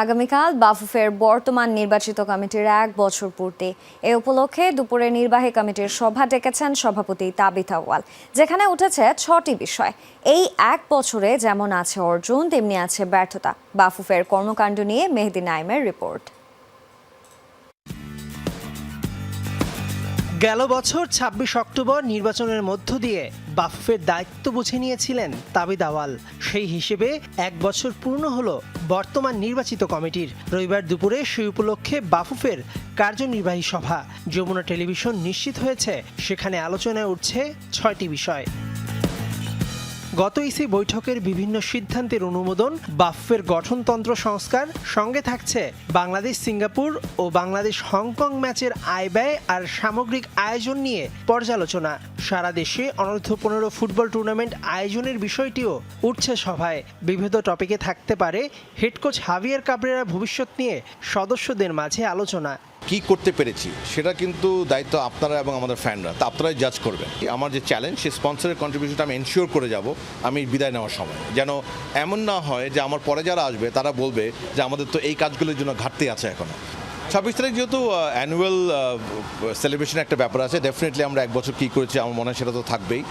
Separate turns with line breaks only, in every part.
আগামীকাল বাফুফের বর্তমান নির্বাচিত কমিটির এক বছর পূর্তি। এ উপলক্ষে দুপুরে নির্বাহী কমিটির সভা ডেকেছেন সভাপতি তাবিথা ওয়াল যেখানে উঠেছে ছটি বিষয়। এই এক বছরে যেমন আছে অর্জুন, তেমনি আছে ব্যর্থতা। বাফুফের কর্মকাণ্ড নিয়ে মেহেদি নাইমের রিপোর্ট।
গেল বছর ২৬ অক্টোবর নির্বাচনের মধ্য দিয়ে বাফুফের দায়িত্ব বুঝে নিয়েছিলেন তাবিদ আওয়াল। সেই হিসেবে এক বছর পূর্ণ হল বর্তমান নির্বাচিত কমিটির। রবিবার দুপুরে সেই উপলক্ষে বাফুফের কার্যনির্বাহী সভা। যমুনা টেলিভিশন নিশ্চিত হয়েছে, সেখানে আলোচনায় উঠছে ছয়টি বিষয়। গত ইসি বৈঠকের বিভিন্ন সিদ্ধান্তের অনুমোদন, বাফের গঠনতন্ত্র সংস্কার, সঙ্গে থাকছে বাংলাদেশ সিঙ্গাপুর ও বাংলাদেশ হংকং ম্যাচের আয় ব্যয় আর সামগ্রিক আয়োজন নিয়ে পর্যালোচনা। সারা দেশে অনূর্ধ্ব পনেরো ফুটবল টুর্নামেন্ট আয়োজনের বিষয়টিও উঠছে সভায়। বিবিধ টপিকে থাকতে পারে হেড কোচ হাভিয়ার কাবরেরা ভবিষ্যৎ নিয়ে সদস্যদের মাঝে আলোচনা।
কি করতে পেরেছি, সেটা কিন্তু দায়িত্ব আপনারা এবং আমাদের ফ্যানরা তা আপনারাই জাজ করবেন। আমার যে চ্যালেঞ্জ সেই স্পন্সরের কন্ট্রিবিউশনটা আমি এনশিওর করে যাব, আমি বিদায় নেওয়ার সময়। যেন এমন না হয় যে আমার পরে যারা আসবে, তারা বলবে যে আমাদের তো এই কাজগুলোর জন্য ঘাটতি আছে এখনও। ছাব্বিশ তারিখ যেহেতু অ্যানুয়াল সেলিব্রেশন একটা ব্যাপার আছে ডেফিনেটলি আমরা এক বছর কী করেছি আমার মনে হয় সেটা তো থাকবেই।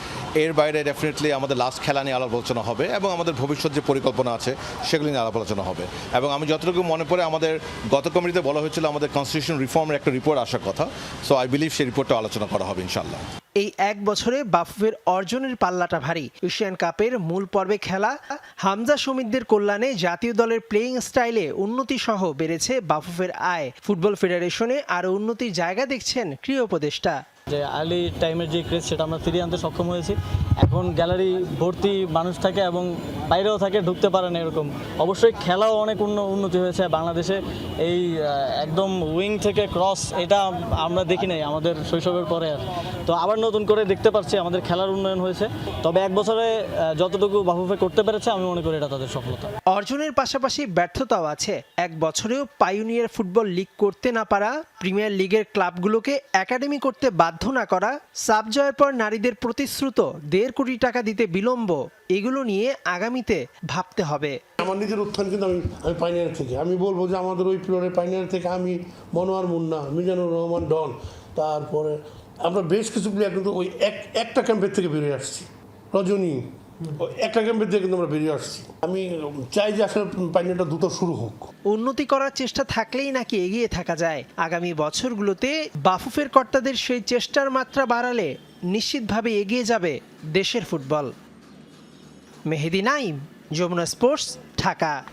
এর বাইরে ডেফিনেটলি আমাদের লাস্ট খেলা নিয়ে আলাপ আলোচনা হবে এবং আমাদের ভবিষ্যৎ যে পরিকল্পনা আছে, সেগুলি নিয়ে আলাপ আলোচনা হবে। এবং আমি যতটুকু মনে পড়ে আমাদের, গত কমিটিতে বলা হয়েছিল আমাদের কনস্টিটিউশন রিফর্মের একটা রিপোর্ট আসার কথা। সো আই বিলিভ সেই রিপোর্টটা আলোচনা করা হবে ইনশাল্লাহ
এই এক বছরে বাফুফের অর্জনের পাল্লাটা ভারী। এশিয়ান কাপের মূল পর্বে খেলা, হামজা সমিতদের কল্যাণে জাতীয় দলের প্লেয়িং স্টাইলে উন্নতি সহ বেড়েছে বাফুফের আয়। ফুটবল ফেডারেশনে আরও উন্নতির জায়গা দেখছেন ক্রীড়া উপদেষ্টা।
যে আর্লি টাইমের যে ক্রেজ সেটা আমরা ফিরিয়ে আনতে সক্ষম হয়েছি। এখন গ্যালারি ভর্তি মানুষ থাকে এবং বাইরেও থাকে, ঢুকতে পারে না এরকম। অবশ্যই খেলাও অনেক উন্ন- উন্নতি হয়েছে বাংলাদেশে। এই একদম উইং থেকে ক্রস এটা আমরা দেখি নাই আমাদের শৈশবের পরে আর। তো আবার নতুন করে দেখতে পাচ্ছি আমাদের খেলার উন্নয়ন হয়েছে। তবে এক বছরে যতটুকু বাফুফে করতে পেরেছে আমি মনে করি এটা তাদের সফলতা।
অর্জনের পাশাপাশি ব্যর্থতাও আছে। এক বছরেও পাইওনিয়ার ফুটবল লিগ করতে না পারা প্রিমিয়ার লিগের ক্লাবগুলোকে একাডেমি করতে বাধ্য না করা সাব জয়ের পর নারীদের প্রতিশ্রুত দেড় কোটি টাকা দিতে বিলম্ব, এগুলো নিয়ে আগামীতে ভাবতে হবে।
আমার নিজের উত্থান কিন্তু আমি আমি পাইনিয়ার থেকে। আমি বলব যে আমাদের ওই প্লেয়ারের পাইনিয়ার থেকে আমি মনোয়ার মুন্না, মিজানুর রহমান ডন, তারপরে আমরা বেশ কিছু প্লেয়ার কিন্তু ওই এক, একটা ক্যাম্পের থেকে বেরিয়ে আসছি। রজনী একটা ক্যাম্পের কিন্তু আমরা বেরিয়ে আসছি। আমি চাই যে আসলে দ্রুত শুরু হোক।
উন্নতি করার চেষ্টা থাকলেই নাকি এগিয়ে থাকা যায়। আগামী বছরগুলোতে বাফুফের কর্তাদের সেই চেষ্টার মাত্রা বাড়ালে নিশ্চিতভাবে এগিয়ে যাবে দেশের ফুটবল। মেহেদি নাইম, যমুনা স্পোর্টস, ঢাকা।